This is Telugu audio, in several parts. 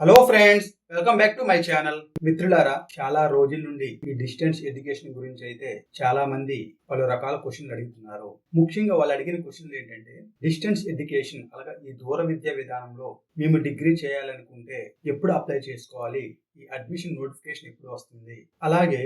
Hello friends welcome back to my channel మిత్రులారా చాలా రోజుల నుండి ఈ డిస్టెన్స్ ఎడ్యుకేషన్ గురించి అయితే చాలా మంది పలు రకాల క్వశ్చన్లు అడుగుతున్నారు. ముఖ్యంగా వాళ్ళు అడిగిన క్వశ్చన్లు ఏంటంటే డిస్టెన్స్ ఎడ్యుకేషన్ అలాగే ఈ దూర విద్యా విధానంలో మేము డిగ్రీ చేయాలనుకుంటే ఎప్పుడు అప్లై చేసుకోవాలి? ఈ అడ్మిషన్ నోటిఫికేషన్ ఎప్పుడు వస్తుంది? అలాగే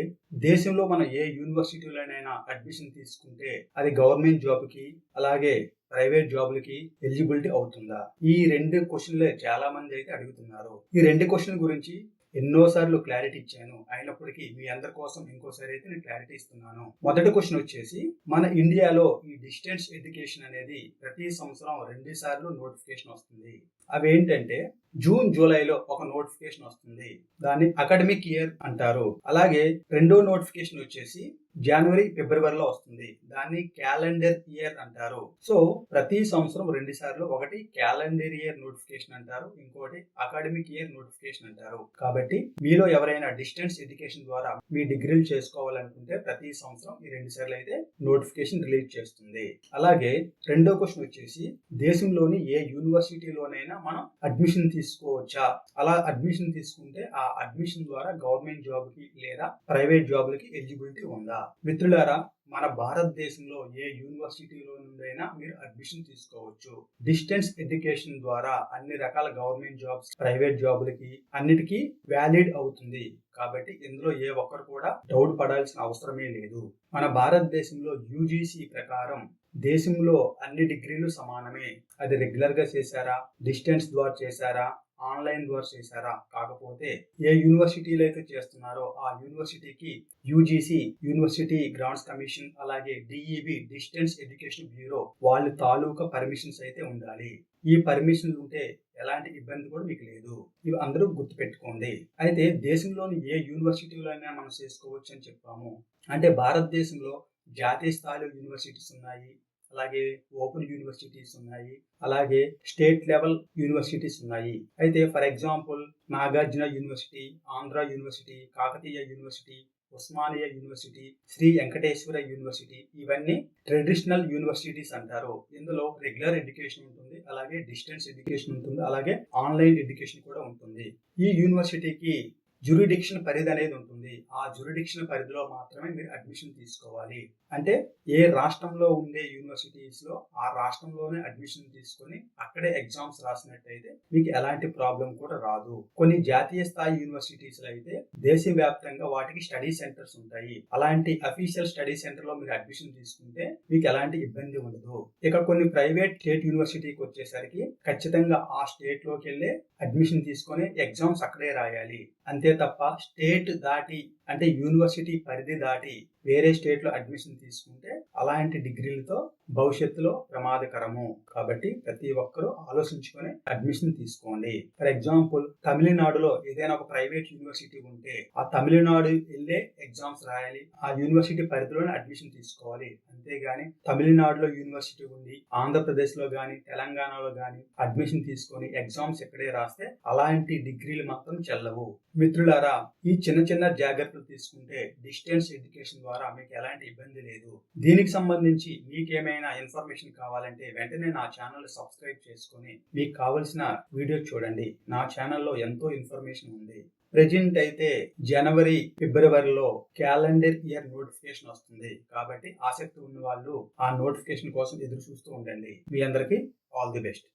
దేశంలో మనం ఏ యూనివర్సిటీలోనైనా అడ్మిషన్ తీసుకుంటే అది గవర్నమెంట్ జాబ్కి అలాగే ప్రైవేట్ జాబ్లకి ఎలిజిబిలిటీ అవుతుందా? ఈ రెండు క్వశ్చన్లే చాలా మంది అయితే అడుగుతున్నారు. ఈ రెండు క్వశ్చన్ గురించి ఎన్నోసార్లు క్లారిటీ ఇచ్చాను. అయినప్పటికీ మీ అందరి కోసం ఇంకోసారి అయితే నేను క్లారిటీ ఇస్తున్నాను. మొదటి క్వశ్చన్ వచ్చేసి మన ఇండియాలో ఈ డిస్టెన్స్ ఎడ్యుకేషన్ అనేది ప్రతి సంవత్సరం రెండు సార్లు నోటిఫికేషన్ వస్తుంది. అవి ఏంటంటే జూన్ జూలైలో ఒక నోటిఫికేషన్ వస్తుంది. దాన్ని అకాడమిక్ ఇయర్ అంటారు. అలాగే రెండో నోటిఫికేషన్ వచ్చేసి జనవరి ఫిబ్రవరిలో వస్తుంది. దాన్ని క్యాలెండర్ ఇయర్ అంటారు. సో ప్రతి సంవత్సరం రెండు సార్లు ఒకటి క్యాలెండర్ ఇయర్ నోటిఫికేషన్ అంటారు. ఇంకోటి అకాడమిక్ ఇయర్ నోటిఫికేషన్ అంటారు. కాబట్టి మీలో ఎవరైనా డిస్టెన్స్ ఎడ్యుకేషన్ ద్వారా మీ డిగ్రీలు చేసుకోవాలనుకుంటే ప్రతి సంవత్సరం ఈ రెండు సార్లు అయితే నోటిఫికేషన్ రిలీజ్ చేస్తుంది. అలాగే రెండో క్వశ్చన్ వచ్చేసి దేశంలోని ఏ యూనివర్సిటీలోనైనా మనం అడ్మిషన్ తీసుకోవచ్చా? అలా అడ్మిషన్ తీసుకుంటే ఆ అడ్మిషన్ ద్వారా గవర్నమెంట్ జాబ్కి లేదా ప్రైవేట్ జాబ్లకి ఎలిజిబిలిటీ ఉందా? మిత్రులారా మన భారతదేశంలో ఏ యూనివర్సిటీలో నుండైనా మీరు అడ్మిషన్ తీసుకోవచ్చు. డిస్టెన్స్ ఎడ్యుకేషన్ ద్వారా అన్ని రకాల గవర్నమెంట్ జాబ్స్ ప్రైవేట్ జాబ్లకి అన్నిటికీ వ్యాలిడ్ అవుతుంది. కాబట్టి ఇందులో ఏ ఒక్కరు కూడా డౌట్ పడాల్సిన అవసరమే లేదు. మన భారతదేశంలో యూజీసీ ప్రకారం దేశంలో అన్ని డిగ్రీలు సమానమే. అది రెగ్యులర్గా చేశారా? డిస్టెన్స్ ద్వారా చేశారా? ఆన్లైన్ ద్వారా చేశారా? కాకపోతే ఏ యూనివర్సిటీలు అయితే చేస్తున్నారో ఆ యూనివర్సిటీకి యూజీసీ యూనివర్సిటీ గ్రాంట్స్ కమిషన్ అలాగే డిఈబి డిస్టెన్స్ ఎడ్యుకేషన్ బ్యూరో వాళ్ళ తాలూకా పర్మిషన్స్ అయితే ఉండాలి. ఈ పర్మిషన్లు ఉంటే ఎలాంటి ఇబ్బంది కూడా మీకు లేదు. ఇవి అందరూ గుర్తుపెట్టుకోండి. అయితే దేశంలోని ఏ యూనివర్సిటీలో అయినా మనం చేసుకోవచ్చు అని చెప్పాము. అంటే భారతదేశంలో జాతీయ స్థాయిలో యూనివర్సిటీస్ ఉన్నాయి. అలాగే ఓపెన్ యూనివర్సిటీస్ ఉన్నాయి. అలాగే స్టేట్ లెవెల్ యూనివర్సిటీస్ ఉన్నాయి. అయితే for example Nagarjuna university Andhra university Kakatiya university Osmania university Sri Venkateswara university ఇవన్నీ ట్రెడిషనల్ యూనివర్సిటీస్ అంటారు. ఇందులో రెగ్యులర్ ఎడ్యుకేషన్ ఉంటుంది అలాగే డిస్టెన్స్ ఎడ్యుకేషన్ ఉంటుంది అలాగే ఆన్లైన్ ఎడ్యుకేషన్ కూడా ఉంటుంది. ఈ యూనివర్సిటీకి జ్యూరిడిక్షన్ పరిధి అనేది ఉంటుంది. ఆ జ్యూరిడిక్షన్ పరిధిలో మాత్రమే మీరు అడ్మిషన్ తీసుకోవాలి. అంటే ఏ రాష్ట్రంలో ఉండే యూనివర్సిటీస్లో ఆ రాష్ట్రంలోనే అడ్మిషన్ తీసుకొని అక్కడే ఎగ్జామ్స్ రాసినట్టయితే మీకు ఎలాంటి ప్రాబ్లం కూడా రాదు. కొన్ని జాతీయ స్థాయి యూనివర్సిటీస్లో అయితే దేశవ్యాప్తంగా వాటికి స్టడీ సెంటర్స్ ఉంటాయి. అలాంటి అఫీషియల్ స్టడీ సెంటర్లో మీరు అడ్మిషన్ తీసుకుంటే మీకు ఎలాంటి ఇబ్బంది ఉండదు. ఇక కొన్ని ప్రైవేట్ స్టేట్ యూనివర్సిటీకి వచ్చేసరికి ఖచ్చితంగా ఆ స్టేట్లోకి వెళ్ళి అడ్మిషన్ తీసుకొని ఎగ్జామ్స్ అక్కడే రాయాలి. అంతే తప్ప స్టేట్ దాటి అంటే యూనివర్సిటీ పరిధి దాటి వేరే స్టేట్లో అడ్మిషన్ తీసుకుంటే అలాంటి డిగ్రీలతో భవిష్యత్తులో ప్రమాదకరము. కాబట్టి ప్రతి ఒక్కరూ ఆలోచించుకొని అడ్మిషన్ తీసుకోండి. ఫర్ ఎగ్జాంపుల్ తమిళనాడులో ఏదైనా ఒక ప్రైవేట్ యూనివర్సిటీ ఉంటే ఆ తమిళనాడు వెళ్ళే ఎగ్జామ్స్ రాయాలి. ఆ యూనివర్సిటీ పరిధిలోనే అడ్మిషన్ తీసుకోవాలి. అంతేగాని తమిళనాడులో యూనివర్సిటీ ఉంది ఆంధ్రప్రదేశ్లో గాని తెలంగాణలో గాని అడ్మిషన్ తీసుకొని ఎగ్జామ్స్ ఎక్కడే రాస్తే అలాంటి డిగ్రీలు మాత్రం చెల్లవు. మిత్రులారా ఈ చిన్న చిన్న జాగ్రత్తలు తీసుకుంటే డిస్టెన్స్ ఎడ్యుకేషన్ ద్వారా మీకు ఎలాంటి ఇబ్బంది లేదు. దీనికి సంబంధించి మీకేమైనా ఇన్ఫర్మేషన్ కావాలంటే వెంటనే నా ఛానల్ సబ్స్క్రైబ్ చేసుకొని మీకు కావలసిన వీడియో చూడండి. నా ఛానల్లో ఎంతో ఇన్ఫర్మేషన్ ఉంది. ప్రెజెంట్ అయితే జనవరి ఫిబ్రవరిలో క్యాలెండర్ ఇయర్ నోటిఫికేషన్ వస్తుంది. కాబట్టి ఆసక్తి ఉన్న వాళ్ళు ఆ నోటిఫికేషన్ కోసం ఎదురు చూస్తూ ఉండండి. మీ అందరికీ ఆల్ ది బెస్ట్.